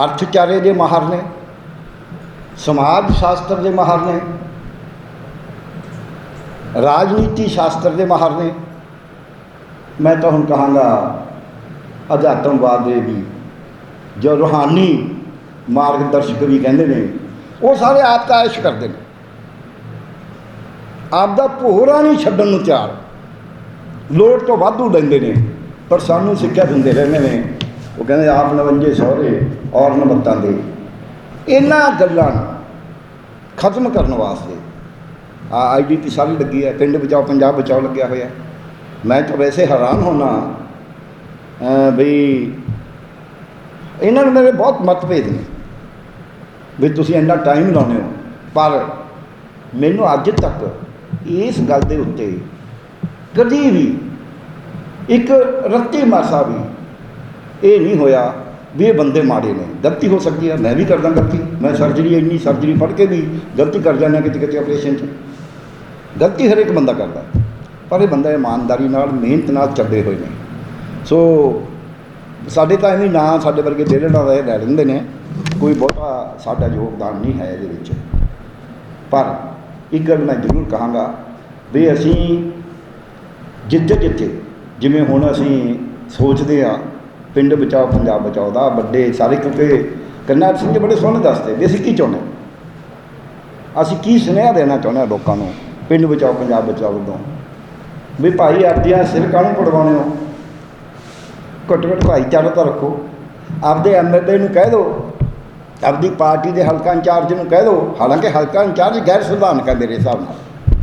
ਅਰਥਚਾਰੇ ਦੇ ਮਾਹਰ ਨੇ, ਸਮਾਜ ਸ਼ਾਸਤਰ ਦੇ ਮਾਹਰ ਨੇ ਰਾਜਨੀਤੀ ਸ਼ਾਸਤਰ ਦੇ ਮਾਹਰ ਨੇ। ਮੈਂ ਤਾਂ ਹੁਣ ਕਹਾਂਗਾ ਅਧਿਆਤਮਵਾਦ ਦੇ ਵੀ। ਜੋ ਰੂਹਾਨੀ ਮਾਰਗਦਰਸ਼ਕ ਵੀ ਕਹਿੰਦੇ ਨੇ, ਉਹ ਸਾਰੇ ਆਪ ਤਾਂ ਐਸ਼ ਕਰਦੇ ਨੇ। ਆਪ ਦਾ ਭੋਰਾ ਨਹੀਂ ਛੱਡਣ ਨੂੰ ਤਿਆਰ। ਲੋੜ ਤੋਂ ਵਾਧੂ ਲੈਂਦੇ ਨੇ, ਪਰ ਸਾਨੂੰ ਸਿੱਖਿਆ ਦਿੰਦੇ ਰਹਿੰਦੇ ਨੇ। ਉਹ ਕਹਿੰਦੇ ਆਪ ਨਵੰਜੇ ਸਹੁਰੇ, ਔਰ ਨਮੱਤਾਂ ਦੇ। ਇਹਨਾਂ ਗੱਲਾਂ ਨੂੰ ਖਤਮ ਕਰਨ ਵਾਸਤੇ ਆ ਆਈਡੀਪੀ ਸਾਰੀ ਲੱਗੀ ਹੈ ਪਿੰਡ ਬਚਾਓ ਪੰਜਾਬ ਬਚਾਓ ਲੱਗਿਆ ਹੋਇਆ। ਮੈਂ ਤਾਂ ਵੈਸੇ ਹੈਰਾਨ ਹੋਣਾ ਅ, ਵੀ ਇਹਨਾਂ ਨੂੰ ਮੇਰੇ ਬਹੁਤ ਮਤਭੇਦ ਨੇ ਵੀ ਤੁਸੀਂ ਇੰਨਾ ਟਾਈਮ ਲਾਉਂਦੇ ਹੋ। ਪਰ ਮੈਨੂੰ ਅੱਜ ਤੱਕ ਇਸ ਗੱਲ ਦੇ ਉੱਤੇ ਕਦੀ ਵੀ ਇੱਕ ਰੱਤੀ ਮਾਸਾ ਵੀ ਇਹ ਨਹੀਂ ਹੋਇਆ ਵੀ ਇਹ ਬੰਦੇ ਮਾੜੇ ਨੇ। ਗਲਤੀ ਹੋ ਸਕਦੀ ਹੈ ਮੈਂ ਵੀ ਕਰਦਾ ਗਲਤੀ। ਮੈਂ ਸਰਜਰੀ ਇੰਨੀ ਸਰਜਰੀ ਪੜ੍ਹ ਕੇ ਵੀ ਗਲਤੀ ਕਰ ਜਾਂਦਾ ਕਿਤੇ ਕਿਤੇ ਆਪਰੇਸ਼ਨ 'ਚ। ਗਲਤੀ ਹਰ ਇੱਕ ਬੰਦਾ ਕਰਦਾ ਪਰ ਇਹ ਬੰਦਾ ਇਮਾਨਦਾਰੀ ਨਾਲ, ਮਿਹਨਤ ਨਾਲ ਚੱਲੇ ਹੋਏ ਨੇ। ਸੋ ਸਾਡੇ ਤਾਂ ਐਵੇਂ ਨਾ ਸਾਡੇ ਵਰਗੇ ਡੇਢੜਾ ਦਾ ਇਹ ਲੈ ਲੈਂਦੇ ਨੇ। ਕੋਈ ਬਹੁਤਾ ਸਾਡਾ ਯੋਗਦਾਨ ਨਹੀਂ ਹੈ ਇਹਦੇ ਵਿੱਚ। ਪਰ ਇੱਕ ਗੱਲ ਮੈਂ ਜ਼ਰੂਰ ਕਹਾਂਗਾ ਵੀ ਅਸੀਂ ਜਿੱਥੇ ਜਿੱਥੇ, ਜਿਵੇਂ ਹੁਣ ਅਸੀਂ ਸੋਚਦੇ ਆ ਪਿੰਡ ਬਚਾਓ, ਪੰਜਾਬ ਬਚਾਓ ਦਾ ਵੱਡੇ ਸਾਰੇ ਕਿਉਂਕਿ ਕਰਨਾਲ ਸਿੰਘ ਜੀ ਬੜੇ ਸੋਹਣੇ ਦੱਸਦੇ ਵੀ ਅਸੀਂ ਕੀ ਚਾਹੁੰਦੇ ਅਸੀਂ ਕੀ ਸੁਨੇਹਾ ਦੇਣਾ ਚਾਹੁੰਦੇ ਹਾਂ ਲੋਕਾਂ ਨੂੰ? ਪਿੰਡ ਬਚਾਓ, ਪੰਜਾਬ ਬਚਾਓ ਤੋਂ ਵੀ ਭਾਈ ਆਪਦੀਆਂ ਸਿਰ ਕਾਹਨੂੰ ਪੜਵਾਉਣੇ ਹੋ? ਘੱਟੋ ਘੱਟ ਭਾਈਚਾਰਾ ਤਾਂ ਰੱਖੋ। ਆਪਦੇ ਐਮਐਲਏ ਨੂੰ ਕਹਿ ਦਿਓ ਆਪਦੀ ਪਾਰਟੀ ਦੇ ਹਲਕਾ ਇੰਚਾਰਜ ਨੂੰ ਕਹਿ ਦਿਓ ਹਾਲਾਂਕਿ ਹਲਕਾ ਇੰਚਾਰਜ ਗੈਰ ਸੰਵਿਧਾਨਕ ਹੈ ਮੇਰੇ ਹਿਸਾਬ ਨਾਲ।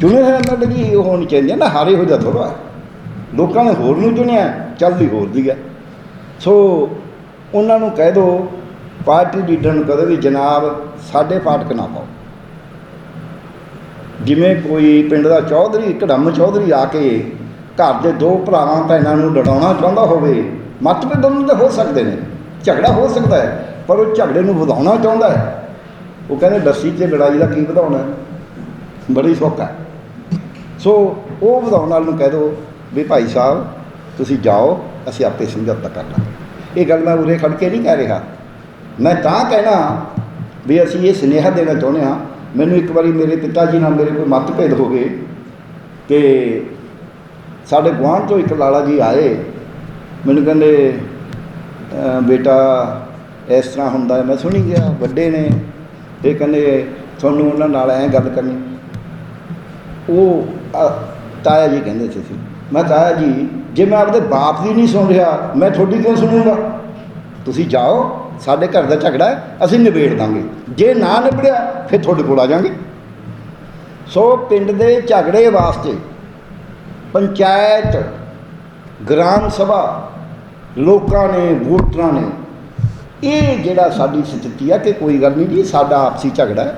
ਚੁਣੇ ਹੋਏ ਐਮਐਲਏ ਦੀ ਉਹ ਹੋਣੀ ਚਾਹੀਦੀ ਨਾ, ਹਾਰੇ ਹੋ ਜਾ ਥੋੜਾ ਲੋਕਾਂ ਨੇ ਹੋਰ ਨੂੰ ਚੁਣਿਆ, ਚੱਲਦੀ ਹੋਰ ਦੀ ਹੈ। ਸੋ ਉਹਨਾਂ ਨੂੰ ਕਹਿ ਦਿਓ ਪਾਰਟੀ ਲੀਡਰ ਨੂੰ ਕਹਦੇ ਵੀ ਜਨਾਬ, ਸਾਡੇ ਫਾਟਕ ਨਾ ਪਾਓ। ਜਿਵੇਂ ਕੋਈ ਪਿੰਡ ਦਾ ਚੌਧਰੀ ਕੜਮ ਚੌਧਰੀ ਆ ਕੇ ਘਰ ਦੇ ਦੋ ਭਰਾਵਾਂ ਭੈਣਾਂ ਨੂੰ ਲੜਾਉਣਾ ਚਾਹੁੰਦਾ ਹੋਵੇ ਮਤਭੇਦ ਦੋਨੋਂ ਦੇ ਹੋ ਸਕਦੇ ਨੇ, ਝਗੜਾ ਹੋ ਸਕਦਾ ਹੈ, ਪਰ ਉਹ ਝਗੜੇ ਨੂੰ ਵਧਾਉਣਾ ਚਾਹੁੰਦਾ ਹੈ। ਉਹ ਕਹਿੰਦੇ, ਲੱਸੀ ਤੇ ਲੜਾਈ ਦਾ ਕੀ ਵਧਾਉਣਾ ਬੜੀ ਸੌਖਾ ਸੋ ਉਹ ਵਧਾਉਣ ਵਾਲ ਨੂੰ ਕਹਿ ਦਿਓ ਵੀ ਭਾਈ ਸਾਹਿਬ, ਤੁਸੀਂ ਜਾਓ, ਅਸੀਂ ਆਪੇ ਸਮਝੌਤਾ ਕਰ ਲਾਂਗੇ। ਇਹ ਗੱਲ ਮੈਂ ਉਰੇ ਖੜ ਕੇ ਨਹੀਂ ਕਹਿ ਰਿਹਾ। ਮੈਂ ਤਾਂ ਕਹਿਣਾ ਵੀ ਅਸੀਂ ਇਹ ਸੁਨੇਹਾ ਦੇਣਾ ਚਾਹੁੰਦੇ ਹਾਂ ਮੈਨੂੰ ਇੱਕ ਵਾਰੀ ਮੇਰੇ ਪਿਤਾ ਜੀ ਨਾਲ ਮੇਰੇ ਕੋਈ ਮਤਭੇਦ ਹੋ ਗਏ ਕਿ ਸਾਡੇ ਗੁਆਂਢ ਤੋਂ ਇੱਕ ਲਾਲਾ ਜੀ ਆਏ। ਮੈਨੂੰ ਕਹਿੰਦੇ ਬੇਟਾ ਇਸ ਤਰ੍ਹਾਂ ਹੁੰਦਾ ਮੈਂ ਸੁਣੀ ਗਿਆ, ਵੱਡੇ ਨੇ। ਇਹ ਕਹਿੰਦੇ, ਤੁਹਾਨੂੰ ਉਹਨਾਂ ਨਾਲ ਐਂ ਗੱਲ ਕਰਨੀ ਉਹ ਤਾਇਆ ਜੀ ਕਹਿੰਦੇ ਸੀ ਮੈਂ ਤਾਇਆ ਜੀ, ਜੇ ਮੈਂ ਆਪਦੇ ਬਾਪ ਦੀ ਨਹੀਂ ਸੁਣ ਰਿਹਾ, ਮੈਂ ਤੁਹਾਡੀ ਕਿਉਂ ਸੁਣੂੰਗਾ? ਤੁਸੀਂ ਜਾਓ ਸਾਡੇ ਘਰ ਦਾ ਝਗੜਾ ਅਸੀਂ ਨਿਬੇੜ ਦਾਂਗੇ। ਜੇ ਨਾ ਨਿਬੜਿਆ, ਫਿਰ ਤੁਹਾਡੇ ਕੋਲ ਆ ਜਾਾਂਗੇ। ਸੋ ਪਿੰਡ ਦੇ ਝਗੜੇ ਵਾਸਤੇ ਪੰਚਾਇਤ, ਗ੍ਰਾਮ ਸਭਾ, ਲੋਕਾਂ ਨੇ, ਵੋਟਰਾਂ ਨੇ, ਇਹ ਜਿਹੜਾ ਸਾਡੀ ਸਥਿਤੀ ਆ ਕਿ ਕੋਈ ਗੱਲ ਨਹੀਂ ਜੀ, ਸਾਡਾ ਆਪਸੀ ਝਗੜਾ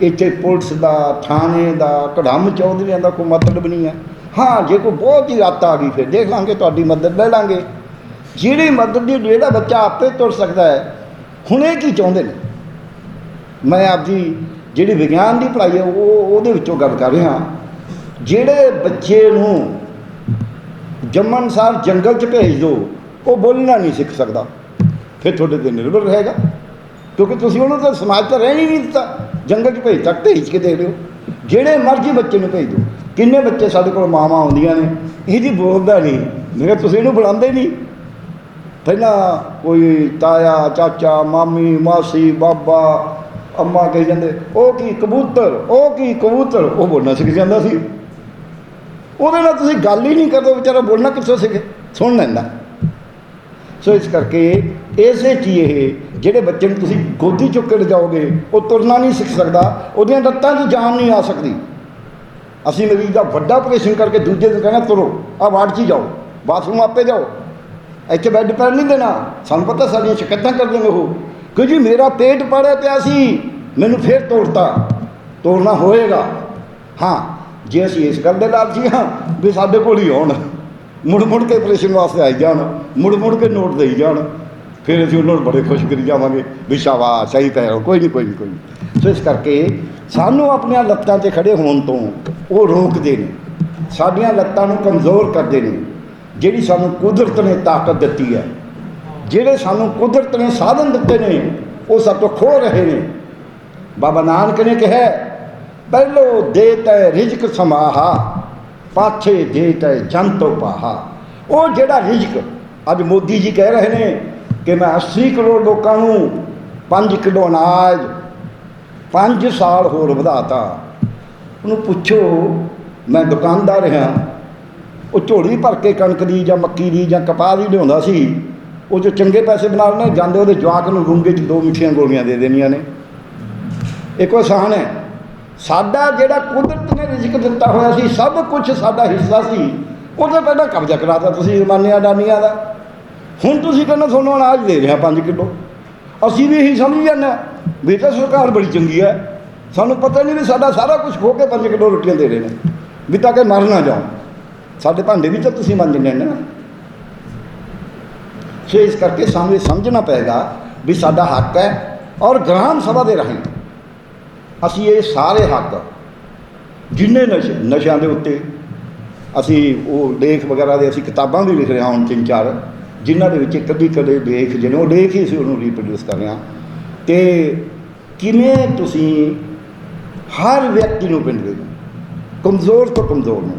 ਇੱਥੇ ਪੁਲਿਸ ਦਾ, ਥਾਣੇ ਦਾ ਕੜਮ ਚੌਧਰੀਆਂ ਦਾ ਕੋਈ ਮਤਲਬ ਨਹੀਂ ਹੈ। ਹਾਂ, ਜੇ ਕੋਈ ਬਹੁਤ ਹੀ ਰਾਤ ਆ ਗਈ, ਫਿਰ ਦੇਖ ਲਾਂਗੇ, ਤੁਹਾਡੀ ਮਦਦ ਲੈ ਲਾਂਗੇ। ਜਿਹੜੀ ਮਦਦ ਦੀ, ਜਿਹੜਾ ਬੱਚਾ ਆਪੇ ਤੁਰ ਸਕਦਾ ਹੈ ਹੁਣ ਇਹ ਕੀ ਚਾਹੁੰਦੇ ਨੇ? ਮੈਂ ਆਪਦੀ ਜਿਹੜੀ ਵਿਗਿਆਨ ਦੀ ਪੜ੍ਹਾਈ ਹੈ, ਉਹ ਉਹਦੇ ਵਿੱਚੋਂ ਗੱਲ ਕਰ ਰਿਹਾ ਜਿਹੜੇ ਬੱਚੇ ਨੂੰ ਜੰਮਣ ਸਾਰ ਜੰਗਲ 'ਚ ਭੇਜ ਦਿਓ ਉਹ ਬੋਲਣਾ ਨਹੀਂ ਸਿੱਖ ਸਕਦਾ। ਫਿਰ ਤੁਹਾਡੇ ਤੇ ਨਿਰਭਰ ਰਹੇਗਾ। ਕਿਉਂਕਿ ਤੁਸੀਂ ਉਹਨਾਂ ਦਾ ਸਮਾਜ ਤਾਂ ਰਹਿਣ ਹੀ ਨਹੀਂ ਦਿੱਤਾ। ਜੰਗਲ 'ਚ ਭੇਜ ਤੱਕ ਭੇਜ ਕੇ ਦੇਖ ਲਿਓ। ਜਿਹੜੇ ਮਰਜ਼ੀ ਬੱਚੇ ਨੂੰ ਭੇਜ ਦਿਓ। ਕਿੰਨੇ ਬੱਚੇ ਸਾਡੇ ਕੋਲ ਮਾਵਾਂ ਆਉਂਦੀਆਂ ਨੇ। ਇਹ ਜੀ ਬੋਲਦਾ ਨਹੀਂ। ਮੈਂ ਤੁਸੀਂ ਇਹਨੂੰ ਬੁਲਾਉਂਦੇ ਨਹੀਂ। ਪਹਿਲਾਂ ਕੋਈ ਤਾਇਆ, ਚਾਚਾ, ਮਾਮੀ, ਮਾਸੀ, ਬਾਬਾ, ਅੰਮਾ ਕਹੀ ਜਾਂਦੇ, ਉਹ ਕੀ ਕਬੂਤਰ, ਉਹ ਕੀ ਕਬੂਤਰ? ਉਹ ਬੋਲਣਾ ਸਿੱਖ ਜਾਂਦਾ ਸੀ। ਉਹਦੇ ਨਾਲ ਤੁਸੀਂ ਗੱਲ ਹੀ ਨਹੀਂ ਕਰਦੇ ਵਿਚਾਰਾ ਬੋਲਣਾ ਕਿੱਥੋਂ ਸਿੱਖੇ? ਸੁਣ ਲੈਂਦਾ। ਸੋ ਇਸ ਕਰਕੇ ਇਸੇ ਚ ਹੀ ਇਹ, ਜਿਹੜੇ ਬੱਚੇ ਨੂੰ ਤੁਸੀਂ ਗੋਦੀ ਚੁੱਕ ਕੇ ਲਿਜਾਓਗੇ, ਉਹ ਤੁਰਨਾ ਨਹੀਂ ਸਿੱਖ ਸਕਦਾ, ਉਹਦੀਆਂ ਲੱਤਾਂ 'ਚ ਜਾਨ ਨਹੀਂ ਆ ਸਕਦੀ। ਅਸੀਂ ਮਰੀਜ਼ ਦਾ ਵੱਡਾ ਆਪਰੇਸ਼ਨ ਕਰਕੇ ਦੂਜੇ ਦਿਨ ਕਹਿੰਦਾ ਤੁਰੋ ਆ ਵਾਰਡ 'ਚ ਹੀ ਜਾਓ, ਬਾਥਰੂਮ ਆਪੇ ਜਾਓ। ਇੱਥੇ ਬੈੱਡ ਪੈਣ ਨਹੀਂ ਦੇਣਾ। ਸਾਨੂੰ ਪਤਾ ਸਾਡੀਆਂ ਸ਼ਿਕਾਇਤਾਂ ਕਰ ਦੇਣਗੇ ਉਹ। ਕਿ ਜੀ, ਮੇਰਾ ਪੇਟ ਪਾੜਿਆ ਪਿਆ ਸੀ। ਮੈਨੂੰ ਫੇਰ ਤੋੜਤਾ। ਤੋੜਨਾ ਹੋਏਗਾ। ਹਾਂ, ਜੇ ਅਸੀਂ ਇਸ ਗੱਲ ਦੇ ਲਾਲਚੀ ਹਾਂ ਵੀ ਸਾਡੇ ਕੋਲ ਹੀ ਆਉਣ। ਮੁੜ ਮੁੜ ਕੇ ਆਪਰੇਸ਼ਨ ਵਾਸਤੇ ਆਈ ਜਾਣ। ਮੁੜ ਮੁੜ ਕੇ ਨੋਟ ਦੇਈ ਜਾਣ। ਫਿਰ ਅਸੀਂ ਉਹਨਾਂ ਨੂੰ ਬੜੇ ਖੁਸ਼ ਕਰੀ ਜਾਵਾਂਗੇ ਵੀ ਸ਼ਾਬਾਸ਼, ਸਹੀ ਪੈ ਕੋਈ ਨਹੀਂ ਕੋਈ ਨਹੀਂ ਕੋਈ ਨਹੀਂ। ਸੋ ਇਸ ਕਰਕੇ ਸਾਨੂੰ ਆਪਣੀਆਂ ਲੱਤਾਂ ਤੇ ਖੜੇ ਹੋਣ ਤੋਂ ਉਹ ਰੋਕਦੇ ਨੇ। ਸਾਡੀਆਂ ਲੱਤਾਂ ਨੂੰ ਕਮਜ਼ੋਰ ਕਰਦੇ ਨੇ। ਜਿਹੜੀ ਸਾਨੂੰ ਕੁਦਰਤ ਨੇ ਤਾਕਤ ਦਿੱਤੀ ਹੈ। ਜਿਹੜੇ ਸਾਨੂੰ ਕੁਦਰਤ ਨੇ ਸਾਧਨ ਦਿੱਤੇ ਨੇ, ਉਹ ਸਭ ਤੋਂ ਖੋ ਰਹੇ ਨੇ। ਬਾਬਾ ਨਾਨਕ ਨੇ ਕਿਹਾ, ਪਹਿਲੋ ਦੇ ਤੈ ਰਿਜ਼ਕ ਸਮਾਹਾ, ਪਾਛੇ ਦੇ ਤੈ ਜੰਤੋ ਪਾਹਾ। ਉਹ ਜਿਹੜਾ ਰਿਜ਼ਕ ਅੱਜ ਮੋਦੀ ਜੀ ਕਹਿ ਰਹੇ ਨੇ ਕਿ ਮੈਂ 80 ਕਰੋੜ ਲੋਕਾਂ ਨੂੰ 5 ਕਿਲੋ ਅਨਾਜ 5 ਸਾਲ ਹੋਰ ਵਧਾਤਾ। ਉਹਨੂੰ ਪੁੱਛੋ, ਮੈਂ ਦੁਕਾਨਦਾਰ ਹਾਂ। ਉਹ ਝੋਲੀ ਭਰ ਕੇ ਕਣਕ ਦੀ ਜਾਂ ਮੱਕੀ ਦੀ ਜਾਂ ਕਪਾਹ ਦੀ ਲਿਆਉਂਦਾ ਸੀ, ਉਹ ਜੋ ਚੰਗੇ ਪੈਸੇ ਬਣਾ ਲੈਣੇ ਜਾਂਦੇ ਉਹਦੇ ਜਵਾਕ ਨੂੰ ਰੂੰਗੇ 'ਚ ਦੋ ਮਿੱਠੀਆਂ ਗੋਲੀਆਂ ਦੇ ਦੇਣੀਆਂ ਨੇ। ਇਹ ਕੋਈ ਆਸਾਨ ਹੈ, ਸਾਡਾ ਜਿਹੜਾ ਕੁਦਰਤ ਨੇ ਰਿਜ਼ਕ ਦਿੱਤਾ ਹੋਇਆ ਸੀ, ਸਭ ਕੁਝ ਸਾਡਾ ਹਿੱਸਾ ਸੀ, ਉਹਦੇ ਪਹਿਲਾਂ ਕਬਜ਼ਾ ਕਰਾਤਾ ਤੁਸੀਂ ਜ਼ਮਾਨਿਆਂ ਅਡਾਨੀਆਂ ਦਾ। ਹੁਣ ਤੁਸੀਂ ਕਹਿੰਦੇ ਤੁਹਾਨੂੰ ਅਨਾਜ ਦੇ ਰਿਹਾ 5 ਕਿਲੋ। ਅਸੀਂ ਵੀ ਇਹੀ ਸਮਝ ਜਾਂਦੇ ਹਾਂ, ਵੀ ਤਾਂ ਸਰਕਾਰ ਬੜੀ ਚੰਗੀ ਹੈ, ਸਾਨੂੰ ਪਤਾ ਨਹੀਂ ਵੀ ਸਾਡਾ ਸਾਰਾ ਕੁਝ ਖੋ ਕੇ 5 ਕਿਲੋ ਰੋਟੀਆਂ ਦੇ ਰਹੇ ਨੇ, ਵੀ ਤਾਂ ਕਿ ਮਰ ਨਾ ਜਾਓ ਸਾਡੇ ਭਾਂਡੇ ਵੀ ਤਾਂ ਤੁਸੀਂ ਮੰਨਦੇ ਨੇ ਨਾ। ਸੋ ਇਸ ਕਰਕੇ ਸਾਨੂੰ ਇਹ ਸਮਝਣਾ ਪਏਗਾ ਵੀ ਸਾਡਾ ਹੱਕ ਹੈ ਔਰ ਗ੍ਰਾਮ ਸਭਾ ਦੇ ਰਾਹੀਂ ਅਸੀਂ ਇਹ ਸਾਰੇ ਹੱਕ, ਜਿੰਨੇ ਨਸ਼ੇ, ਨਸ਼ਿਆਂ ਦੇ ਉੱਤੇ, ਅਸੀਂ ਉਹ ਲੇਖ ਵਗੈਰਾ ਦੇ ਅਸੀਂ ਕਿਤਾਬਾਂ ਵੀ ਲਿਖ ਰਹੇ ਹਾਂ ਹੁਣ ਤਿੰਨ ਚਾਰ, ਜਿਨ੍ਹਾਂ ਦੇ ਵਿੱਚ ਕਦੀ ਕਦੇ ਲੇਖ ਜਿਹੜੇ ਉਹ ਲੇਖ ਹੀ ਅਸੀਂ ਉਹਨੂੰ ਰੀਪ੍ਰੋਡਿਊਸ ਕਰ ਰਹੇ ਹਾਂ। ਤੇ ਕਿਵੇਂ ਤੁਸੀਂ ਹਰ ਵਿਅਕਤੀ ਨੂੰ ਪਿੰਡ ਦੇ ਕਮਜ਼ੋਰ ਤੋਂ ਕਮਜ਼ੋਰ ਨੂੰ।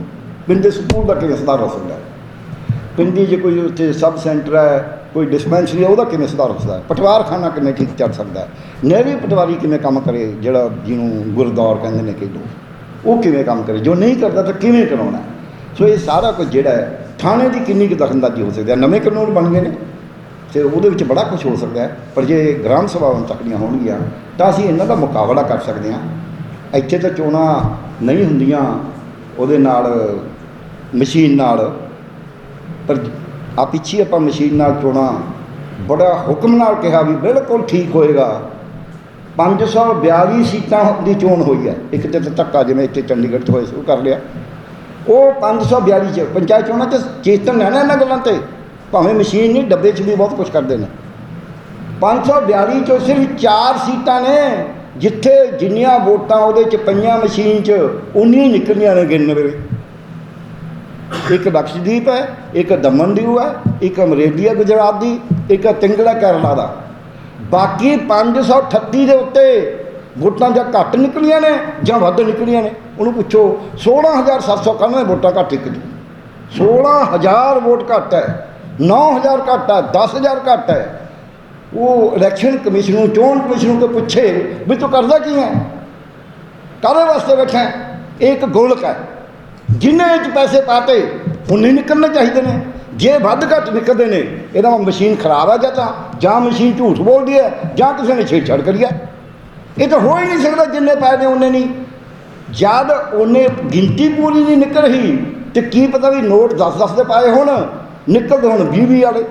ਪਿੰਡ ਦੇ ਸਕੂਲ ਦਾ ਕਿਵੇਂ ਸੁਧਾਰ ਹੋ ਸਕਦਾ ਪਿੰਡ ਦੀ ਜੇ ਕੋਈ ਉੱਥੇ ਸਬ ਸੈਂਟਰ ਹੈ, ਕੋਈ ਡਿਸਪੈਂਸਰੀ ਹੈ, ਉਹਦਾ ਕਿਵੇਂ ਸੁਧਾਰ ਹੋ ਸਕਦਾ ਹੈ? ਪਟਵਾਰਖਾਨਾ ਕਿਵੇਂ ਠੀਕ ਚੱਲ ਸਕਦਾ ਨਹਿਰੀ ਪਟਵਾਰੀ ਕਿਵੇਂ ਕੰਮ ਕਰੇ, ਜਿਹੜਾ ਜਿਹਨੂੰ ਗੁਰਦੌਰ ਕਹਿੰਦੇ ਨੇ ਕਿ ਲੋਕ, ਉਹ ਕਿਵੇਂ ਕੰਮ ਕਰੇ? ਜੋ ਨਹੀਂ ਕਰਦਾ ਤਾਂ ਕਿਵੇਂ ਕਰਾਉਣਾ ਸੋ ਇਹ ਸਾਰਾ ਕੁਝ ਜਿਹੜਾ ਹੈ, ਥਾਣੇ ਦੀ ਕਿੰਨੀ ਕੁ ਦਖਲਅੰਦਾਜ਼ੀ ਹੋ ਸਕਦੀ ਹੈ? ਨਵੇਂ ਕਾਨੂੰਨ ਬਣ ਗਏ ਨੇ, ਤੇ ਉਹਦੇ ਵਿੱਚ ਬੜਾ ਕੁਝ ਹੋ ਸਕਦਾ ਹੈ। ਪਰ ਜੇ ਗ੍ਰਾਮ ਸਭਾਵਾਂ ਤੱਕੜੀਆਂ ਹੋਣਗੀਆਂ, ਤਾਂ ਅਸੀਂ ਇਹਨਾਂ ਦਾ ਮੁਕਾਬਲਾ ਕਰ ਸਕਦੇ ਹਾਂ। ਇੱਥੇ ਤਾਂ ਚੋਣਾਂ ਨਹੀਂ ਹੁੰਦੀਆਂ, ਉਹਦੇ ਨਾਲ ਮਸ਼ੀਨ ਨਾਲ, ਪਰ ਆ ਪਿੱਛੇ ਆਪਾਂ ਮਸ਼ੀਨ ਨਾਲ ਚੋਣਾਂ, ਬੜਾ ਹੁਕਮ ਨਾਲ ਕਿਹਾ ਵੀ ਬਿਲਕੁਲ ਠੀਕ ਹੋਏਗਾ। 542 ਸੀਟਾਂ ਦੀ ਚੋਣ ਹੋਈ ਹੈ ਇੱਕ ਤੇ ਧੱਕਾ ਜਿਵੇਂ ਇੱਥੇ ਚੰਡੀਗੜ੍ਹ 'ਚ ਹੋਇਆ ਸ਼ੁਰੂ ਕਰ ਲਿਆ। ਉਹ 542 ਚ, ਪੰਚਾਇਤ ਚੋਣਾਂ 'ਚ ਚੇਤਨ ਲੈਣਾ ਇਹਨਾਂ ਗੱਲਾਂ ਤੇ। ਭਾਵੇਂ ਮਸ਼ੀਨ ਨਹੀਂ, ਡੱਬੇ 'ਚ ਵੀ ਬਹੁਤ ਕੁਝ ਕਰਦੇ ਨੇ। 542 ਚੋਂ ਸਿਰਫ 4 ਸੀਟਾਂ ਨੇ, ਜਿੱਥੇ ਜਿੰਨੀਆਂ ਵੋਟਾਂ ਉਹਦੇ 'ਚ ਪਈਆਂ ਮਸ਼ੀਨ 'ਚ, ਉਨੀਆਂ ਹੀ ਨਿਕਲੀਆਂ ਨੇ ਗਿਣਨ ਵੇਲੇ। ਇੱਕ ਲਕਸ਼ਦੀਪ ਹੈ, ਇੱਕ ਦਮਨਦੀਪ ਹੈ, ਇੱਕ ਅਮਰੇਲੀ ਹੈ ਗੁਜਰਾਤ ਦੀ, ਇੱਕ ਤਿੰਗੜਾ ਕੇਰਲਾ ਦਾ। ਬਾਕੀ 538 ਦੇ ਉੱਤੇ ਵੋਟਾਂ ਜਾਂ ਘੱਟ ਨਿਕਲੀਆਂ ਨੇ ਜਾਂ ਵੱਧ ਨਿਕਲੀਆਂ ਨੇ, ਉਹਨੂੰ ਪੁੱਛੋ 16791 ਵੋਟਾਂ ਘੱਟ ਨਿਕਲੀ 16000 ਵੋਟ ਘੱਟ ਹੈ 9000 ਘੱਟ ਹੈ 10000 ਘੱਟ ਹੈ। ਉਹ ਇਲੈਕਸ਼ਨ ਕਮਿਸ਼ਨ ਨੂੰ, ਚੋਣ ਕਮਿਸ਼ਨ ਨੂੰ ਕੋਈ ਪੁੱਛੇ ਵੀ ਤੂੰ ਕਰਦਾ ਕੀ ਹੈ? ਕਾਹਦੇ ਵਾਸਤੇ ਬੈਠਾ ਇਹ ਇੱਕ ਗੋਲਕ ਹੈ। ਜਿੰਨੇ ਚ ਪੈਸੇ ਪਾਤੇ ਉਨੇ ਨਿਕਲਣੇ ਚਾਹੀਦੇ ਨੇ। ਜੇ ਵੱਧ ਘੱਟ ਨਿਕਲਦੇ ਨੇ, ਇਹਦਾ ਮਸ਼ੀਨ ਖਰਾਬ ਹੈ ਜਾਂ ਤਾਂ, ਜਾਂ ਮਸ਼ੀਨ ਝੂਠ ਬੋਲਦੀ ਹੈ, ਜਾਂ ਕਿਸੇ ਨੇ ਛੇੜਛਾੜ ਕਰੀ ਹੈ। ਇਹ ਤਾਂ ਹੋ ਹੀ ਨਹੀਂ ਸਕਦਾ ਜਿੰਨੇ ਪਾਏ ਨੇ ਉਹਨੇ ਨਹੀਂ। ਜਦ ਉਹਨੇ ਗਿਣਤੀ ਪੂਰੀ ਨਹੀਂ ਨਿਕਲ ਰਹੀ, ਤੇ ਕੀ ਪਤਾ ਵੀ ਨੋਟ 10-10 ਦੇ ਪਾਏ ਹੁਣ, ਨਿਕਲਦੇ ਹੁਣ 20-20 ਵਾਲੇ।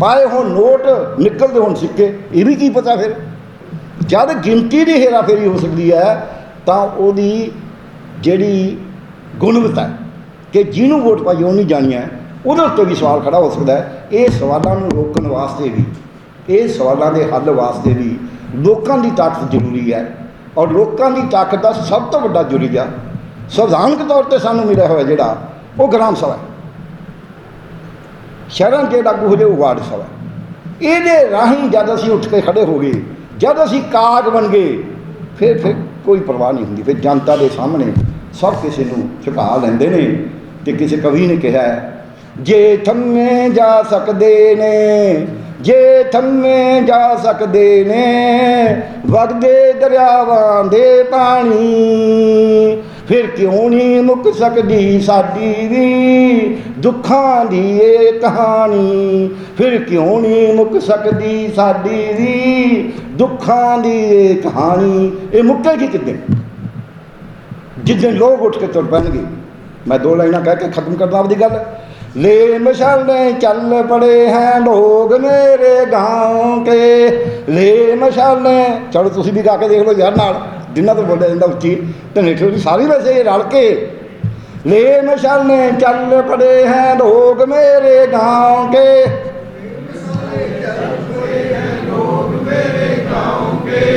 ਪਾਏ ਹੁਣ ਨੋਟ, ਨਿਕਲਦੇ ਹੁਣ ਸਿੱਕੇ, ਇਹ ਵੀ ਕੀ ਪਤਾ ਫਿਰ? ਜਦ ਗਿਣਤੀ ਦੀ ਹੇਰਾਫੇਰੀ ਹੋ ਸਕਦੀ ਹੈ, ਤਾਂ ਉਹਦੀ ਜਿਹੜੀ ਗੁਣਵੱਤਾ ਹੈ ਕਿ ਜਿਹਨੂੰ ਵੋਟ ਪਾਈ ਉਹ ਨਹੀਂ ਜਾਣੀ ਹੈ। ਉਹਦੇ ਉੱਤੇ ਵੀ ਸਵਾਲ ਖੜਾ ਹੋ ਸਕਦਾ ਹੈ। ਇਹ ਸਵਾਲਾਂ ਨੂੰ ਰੋਕਣ ਵਾਸਤੇ ਵੀ, ਇਹ ਸਵਾਲਾਂ ਦੇ ਹੱਲ ਵਾਸਤੇ ਵੀ ਲੋਕਾਂ ਦੀ ਤਾਕਤ ਜ਼ਰੂਰੀ ਹੈ। ਔਰ ਲੋਕਾਂ ਦੀ ਤਾਕਤ ਦਾ ਸਭ ਤੋਂ ਵੱਡਾ ਜ਼ਰੀਆ, ਸੰਵਿਧਾਨਕ ਤੌਰ ਤੇ ਸਾਨੂੰ ਮਿਲਿਆ ਹੋਇਆ ਜਿਹੜਾ, ਉਹ ਗ੍ਰਾਮ ਸਭਾ ਸ਼ਹਿਰਾਂ 'ਚ ਲਾਗੂ ਹੋ ਜਾਏ ਵਾਰਡ ਸਭਾ ਇਹਦੇ ਰਾਹੀਂ ਜਦ ਅਸੀਂ ਉੱਠ ਕੇ ਖੜੇ ਹੋ ਗਏ, ਜਦ ਅਸੀਂ ਕਾਗ ਬਣ ਗਏ, ਫਿਰ ਫਿਰ ਕੋਈ ਪਰਵਾਹ ਨਹੀਂ ਹੁੰਦੀ। ਫਿਰ ਜਨਤਾ ਦੇ ਸਾਹਮਣੇ ਸਭ ਕਿਸੇ ਨੂੰ ਝੁਕਾ ਲੈਂਦੇ ਨੇ ਤੇ ਕਿਸੇ ਕਵੀ ਨੇ ਕਿਹਾ ਜੇ ਥੰਮੇ ਜਾ ਸਕਦੇ ਨੇ, ਜੇ ਥੰਮੇ ਜਾ ਸਕਦੇ ਨੇ, ਵਗਦੇ ਦਰਿਆਵਾਂ ਦੇ ਪਾਣੀ, ਫਿਰ ਕਿਉਂ ਨਹੀਂ ਮੁੱਕ ਸਕਦੀ ਸਾਡੀ ਵੀ ਦੁੱਖਾਂ ਦੀ ਇਹ ਕਹਾਣੀ? ਫਿਰ ਕਿਉਂ ਨਹੀਂ ਮੁੱਕ ਸਕਦੀ ਸਾਡੀ ਵੀ ਦੁੱਖਾਂ ਦੀ ਇਹ ਕਹਾਣੀ? ਇਹ ਮੁੱਕੇਗੀ ਕਿਤੇ ਜਿਸ ਦਿਨ ਲੋਕ ਉੱਠ ਕੇ ਤੁਰ ਪੈਣਗੇ, ਮੈਂ ਦੋ ਲਾਈਨਾਂ ਕਹਿ ਕੇ ਖਤਮ ਕਰਦਾ ਆਪਦੀ ਗੱਲ। ਲੇ मशाल ने चल पड़े हैं लोग मेरे गांव के ले मशाल ने ਚਲੋ ਤੁਸੀਂ ਵੀ ਗਾ ਕੇ ਦੇਖ ਲਓ ਯਾਰ ਨਾਲ, ਜਿੰਨਾ ਤੋਂ ਬੋਲਿਆ ਜਾਂਦਾ ਉੱਚੀ ਢਨੇਠੋ ਦੀ ਸਾਰੀ ਵੈਸੇ ਰਲ ਕੇ। ਲੇ मशाल ने चल पड़े हैं लोग मेरे गांव के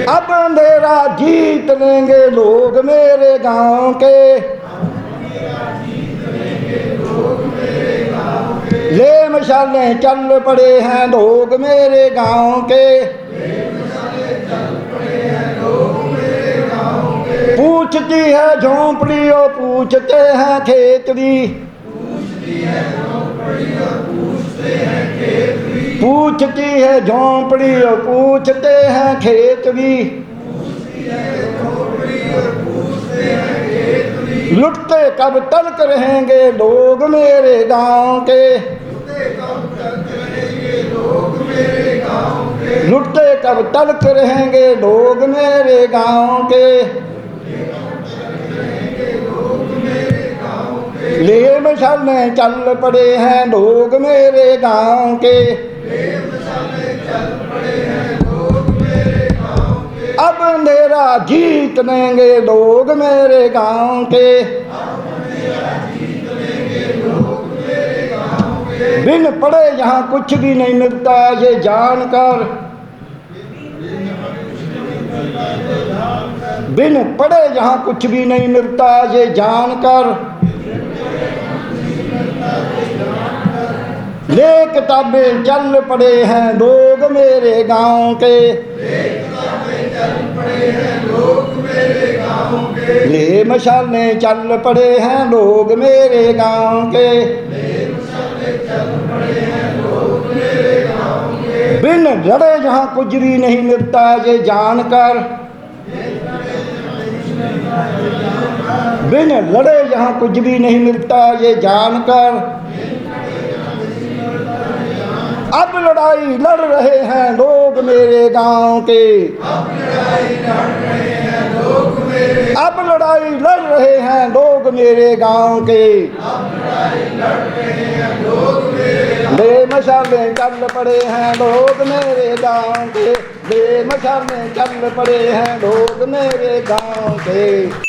अब अंधेरा जीत लेंगे लोग मेरे गांव के ले मशाले चल पड़े हैं लोग मेरे गांव के पूछती है झोंपड़ी और पूछते हैं खेत भी पूछती है झोंपड़ी और पूछते हैं खेत भी लुटते कब तलक रहेंगे लोग मेरे गांव के लुटते कब तलक रहेंगे लोग मेरे गांव के ले मशाले चल पड़े हैं लोग मेरे गांव के अब अंधेरा जीत लेंगे लोग मेरे गांव के बिन पढ़े यहाँ कुछ भी नहीं मिलता ये जानकर बिन पढ़े यहाँ कुछ भी नहीं मिलता ये जानकर ले किताबें चल पड़े हैं लोग मेरे गाँव के। ले मशाले चल पड़े हैं लोग मेरे गाँव के। बिन लड़े जहाँ कुछ भी नहीं मिलता ये जानकर। बिन लड़े जहाँ कुछ भी नहीं मिलता ये जानकर। अब लड़ाई लड़ रहे हैं लोग मेरे गांव के अब लड़ाई लड़ रहे हैं लोग मेरे गांव के बे मशाले चल पड़े हैं लोग मेरे गांव के बे मशाले चल पड़े हैं लोग मेरे गांव के